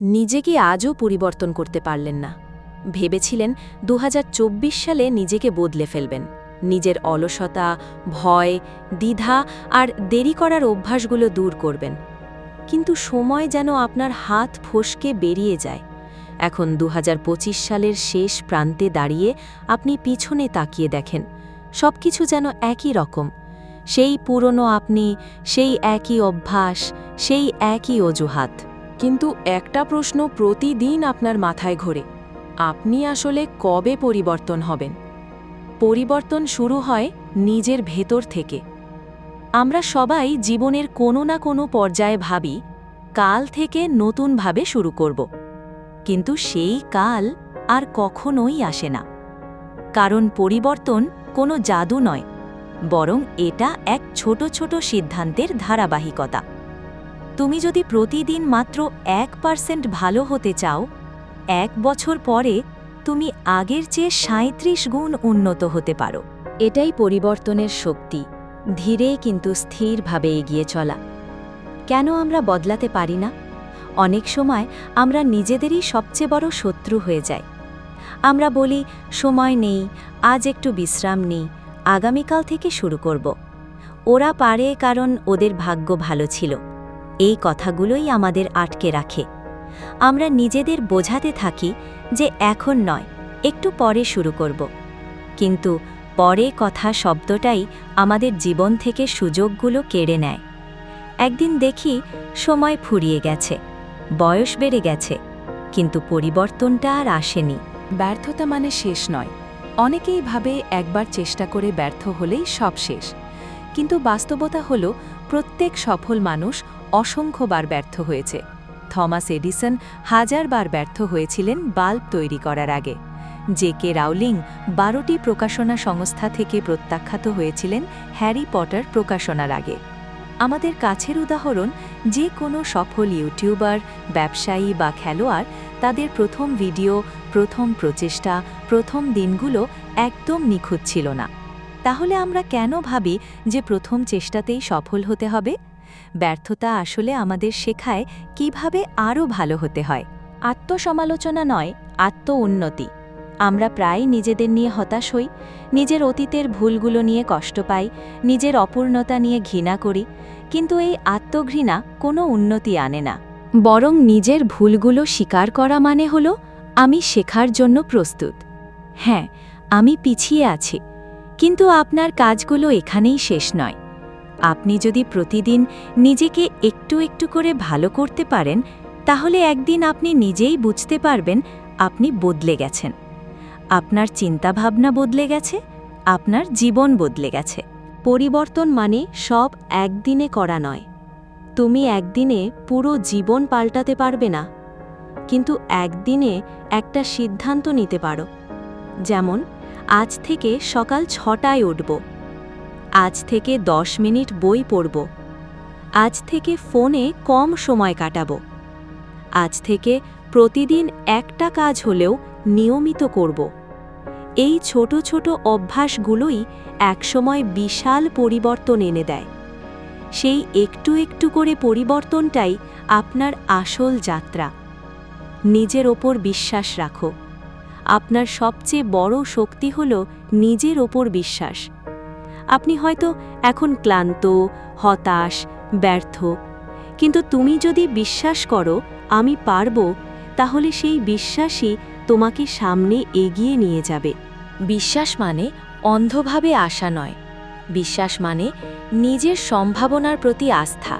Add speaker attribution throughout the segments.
Speaker 1: নিজেকে আজও পরিবর্তন করতে পারলেন না। ভেবেছিলেন দু হাজার চব্বিশ সালে নিজেকে বদলে ফেলবেন। নিজের অলসতা, ভয়, দ্বিধা আর দেরি করার অভ্যাসগুলো দূর করবেন। কিন্তু সময় যেন আপনার হাত ফসকে বেরিয়ে যায়। এখন দু হাজার পঁচিশ সালের শেষ প্রান্তে দাঁড়িয়ে আপনি পিছনে তাকিয়ে দেখেন, সবকিছু যেন একই রকম। সেই পুরনো আপনি, সেই একই অভ্যাস, সেই একই অজুহাত। কিন্তু একটা প্রশ্ন প্রতিদিন আপনার মাথায় ঘোরে। আপনি আসলে কবে পরিবর্তন হবেন? পরিবর্তন শুরু হয় নিজের ভেতর থেকে। আমরা সবাই জীবনের কোনো না কোনো পর্যায়ে ভাবি, কাল থেকে নতুনভাবে শুরু করব। কিন্তু সেই কাল আর কখনোই আসে না। কারণ পরিবর্তন কোনো জাদু নয়, বরং এটা এক ছোট ছোট সিদ্ধান্তের ধারাবাহিকতা। তুমি যদি প্রতিদিন মাত্র এক পার্সেন্ট ভালো হতে চাও, এক বছর পরে তুমি আগের চেয়ে সাঁত্রিশ গুণ উন্নত হতে পারো। এটাই পরিবর্তনের শক্তি, ধীরে কিন্তু স্থিরভাবে এগিয়ে চলা। কেন আমরা বদলাতে পারি না? অনেক সময় আমরা নিজেদেরই সবচেয়ে বড় শত্রু হয়ে যাই। আমরা বলি, সময় নেই, আজ একটু বিশ্রাম নেই, আগামীকাল থেকে শুরু করব। ওরা পারে কারণ ওদের ভাগ্য ভালো ছিল। এই কথাগুলোই আমাদের আটকে রাখে। আমরা নিজেদের বোঝাতে থাকি যে এখন নয়, একটু পরে শুরু করব। কিন্তু পরে কথা শব্দটাই আমাদের জীবন থেকে সুযোগগুলো কেড়ে নেয়। একদিন দেখি সময় ফুরিয়ে গেছে, বয়স বেড়ে গেছে, কিন্তু পরিবর্তনটা আর আসেনি। ব্যর্থতা মানে শেষ নয়। অনেকেই ভাবে একবার চেষ্টা করে ব্যর্থ হলেই সব শেষ। কিন্তু বাস্তবতা হল, প্রত্যেক সফল মানুষ অসংখ্যবার ব্যর্থ হয়েছে। থমাস এডিসন হাজারবার ব্যর্থ হয়েছিলেন বাল্ব তৈরি করার আগে। জে কে রাউলিং বারোটি প্রকাশনা সংস্থা থেকে প্রত্যাখ্যাত হয়েছিলেন হ্যারি পটার প্রকাশনার আগে। আমাদের কাছের উদাহরণ, যে কোনো সফল ইউটিউবার, ব্যবসায়ী বা খেলোয়াড়, তাদের প্রথম ভিডিও, প্রথম প্রচেষ্টা, প্রথম দিনগুলো একদম নিখুঁত ছিল না। তাহলে আমরা কেন ভাবি যে প্রথম চেষ্টাতেই সফল হতে হবে? ব্যর্থতা আসলে আমাদের শেখায় কীভাবে আরও ভালো হতে হয়। আত্মসমালোচনা নয় আত্ম উন্নতি আমরা প্রায় নিজেদের নিয়ে হতাশ হই, নিজের অতীতের ভুলগুলো নিয়ে কষ্ট পাই, নিজের অপূর্ণতা নিয়ে ঘৃণা করি, কিন্তু এই আত্মঘৃণা কোনো উন্নতি আনে না। বরং নিজের ভুলগুলো স্বীকার করা মানে হল, আমি শেখার জন্য প্রস্তুত। হ্যাঁ আমি পিছিয়ে আছি, কিন্তু আপনার কাজগুলো এখানেই শেষ নয়। আপনি যদি প্রতিদিন নিজেকে একটু একটু করে ভালো করতে পারেন, তাহলে একদিন আপনি নিজেই বুঝতে পারবেন আপনি বদলে গেছেন। আপনার চিন্তাভাবনা বদলে গেছে, আপনার জীবন বদলে গেছে। পরিবর্তন মানে সব একদিনে করা নয়। তুমি একদিনে পুরো জীবন পাল্টাতে পারবে না, কিন্তু একদিনে একটা সিদ্ধান্ত নিতে পারো। যেমন, আজ থেকে সকাল ছটায় উঠব। আজ থেকে দশ মিনিট বই পড়ব। আজ থেকে ফোনে কম সময় কাটাবো। আজ থেকে প্রতিদিন একটা কাজ হলেও নিয়মিত করব। এই ছোট ছোট অভ্যাসগুলোই একসময় বিশাল পরিবর্তন এনে দেয়। সেই একটু একটু করে পরিবর্তনটাই আপনার আসল যাত্রা। নিজের ওপর বিশ্বাস রাখো। আপনার সবচেয়ে বড় শক্তি হল নিজের ওপর বিশ্বাস। আপনি হয়তো এখন ক্লান্ত, হতাশ, ব্যর্থ। কিন্তু তুমি যদি বিশ্বাস করো, আমি পারব, তাহলে সেই বিশ্বাসই তোমাকে সামনে এগিয়ে নিয়ে যাবে। বিশ্বাস মানে অন্ধভাবে আশা নয়। বিশ্বাস মানে নিজের সম্ভাবনার প্রতি আস্থা।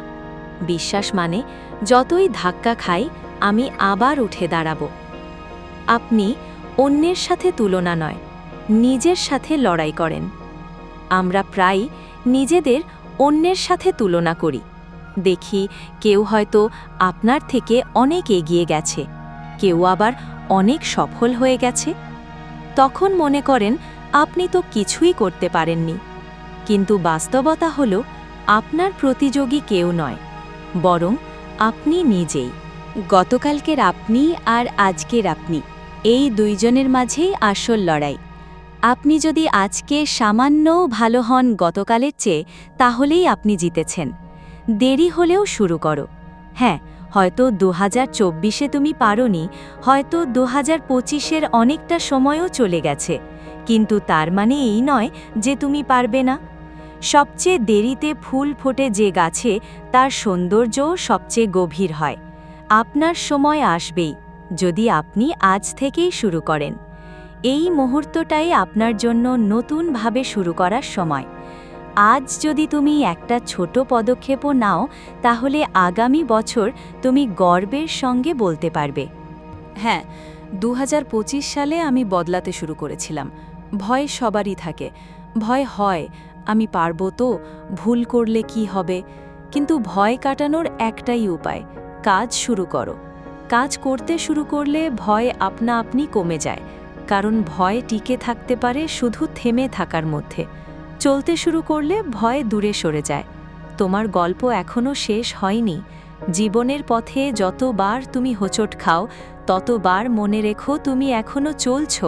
Speaker 1: বিশ্বাস মানে যতই ধাক্কা খাই, আমি আবার উঠে দাঁড়াব। আপনি অন্যের সাথে তুলনা নয়, নিজের সাথে লড়াই করেন। আমরা প্রায় নিজেদের অন্যের সাথে তুলনা করি। দেখি কেউ হয়তো আপনার থেকে অনেক এগিয়ে গেছে, কেউ আবার অনেক সফল হয়ে গেছে। তখন মনে করেন, আপনি তো কিছুই করতে পারেননি। কিন্তু বাস্তবতা হল, আপনার প্রতিযোগী কেউ নয়, বরং আপনি নিজেই। গতকালকের আপনি আর আজকের আপনি, এই দুইজনের মাঝেই আসল লড়াই। আপনি যদি আজকে সামান্যও ভালো হন গতকালের চেয়ে, তাহলেই আপনি জিতেছেন। দেরি হলেও শুরু করো। হ্যাঁ
Speaker 2: হয়তো দু হাজার চব্বিশে তুমি পারোনি, হয়তো দু হাজার পঁচিশের অনেকটা সময়ও চলে গেছে, কিন্তু তার মানে এই নয় যে তুমি পারবে না। সবচেয়ে দেরিতে ফুল ফোটে যে গাছে, তার সৌন্দর্যও সবচেয়ে গভীর হয়। আপনার সময় আসবেই, যদি আপনি আজ থেকেই শুরু করেন। এই মুহূর্তটাই আপনার জন্য নতুনভাবে শুরু করার সময়। আজ যদি তুমি একটা ছোট পদক্ষেপও নাও, তাহলে আগামী বছর তুমি গর্বের সঙ্গে বলতে পারবে।
Speaker 1: হ্যাঁ দু হাজার পঁচিশ সালে আমি বদলাতে শুরু করেছিলাম। ভয় সবারই থাকে। ভয় হয়, আমি পারব তো, ভুল করলে কি হবে? কিন্তু ভয় কাটানোর একটাই উপায়, কাজ শুরু করো। কাজ করতে শুরু করলে ভয় আপনা আপনি কমে যায়। কারণ ভয় টিকে থাকতে পারে শুধু থেমে থাকার মধ্যে। চলতে শুরু করলে ভয় দূরে সরে যায়। তোমার গল্প এখনও শেষ হয়নি। জীবনের পথে যতবার তুমি হোঁচট খাও, ততবার মনে রেখো তুমি এখনও চলছ।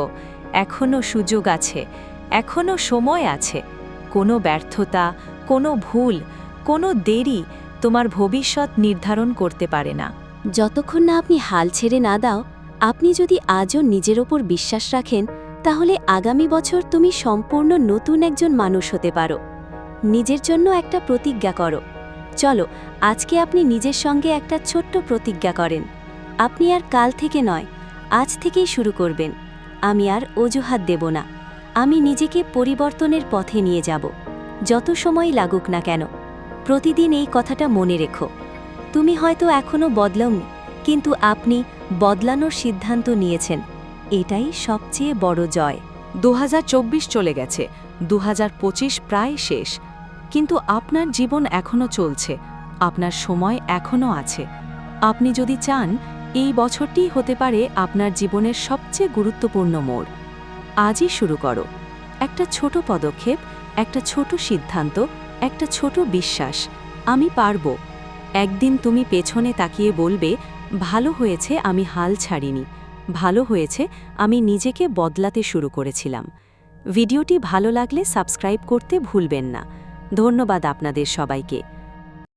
Speaker 1: এখনও সুযোগ আছে। এখনও সময় আছে। কোনো ব্যর্থতা, কোনো ভুল, কোনো দেরি তোমার ভবিষ্যৎ নির্ধারণ করতে পারে না।
Speaker 3: যতক্ষণ না আপনি হাল ছেড়ে না দাও আপনি যদি আজও নিজের ওপর বিশ্বাস রাখেন, তাহলে আগামী বছর তুমি সম্পূর্ণ নতুন একজন মানুষ হতে পারো। নিজের জন্য একটা প্রতিজ্ঞা করো। চলো, আজকে আপনি নিজের সঙ্গে একটা ছোট্ট প্রতিজ্ঞা করেন। আপনি আর কাল থেকে নয়, আজ থেকেই শুরু করবেন। আমি আর অজুহাত দেব না। আমি নিজেকে পরিবর্তনের পথে নিয়ে যাব। যত সময় লাগুক না কেন, প্রতিদিন এই কথাটা মনে রেখো। তুমি হয়তো এখনও বদলাওনি, কিন্তু আপনি বদলানোর সিদ্ধান্ত নিয়েছেন। এটাই সবচেয়ে বড় জয়।
Speaker 1: দু হাজার চব্বিশ চলে গেছে দু হাজার পঁচিশ প্রায় শেষ। কিন্তু আপনার জীবন এখনও চলছে, আপনার সময় এখনও আছে। আপনি যদি চান, এই বছরটিই হতে পারে আপনার জীবনের সবচেয়ে গুরুত্বপূর্ণ মোড়। আজই শুরু করো। একটা ছোট পদক্ষেপ, একটা ছোট সিদ্ধান্ত, একটা ছোট বিশ্বাস। আমি পারব। একদিন তুমি পেছনে তাকিয়ে বলবে, ভালো হয়েছে আমি হাল ছাড়িনি। ভালো হয়েছে আমি নিজেকে বদলাতে শুরু করেছিলাম। ভিডিওটি ভালো লাগলে সাবস্ক্রাইব করতে ভুলবেন না। ধন্যবাদ আপনাদের সবাইকে।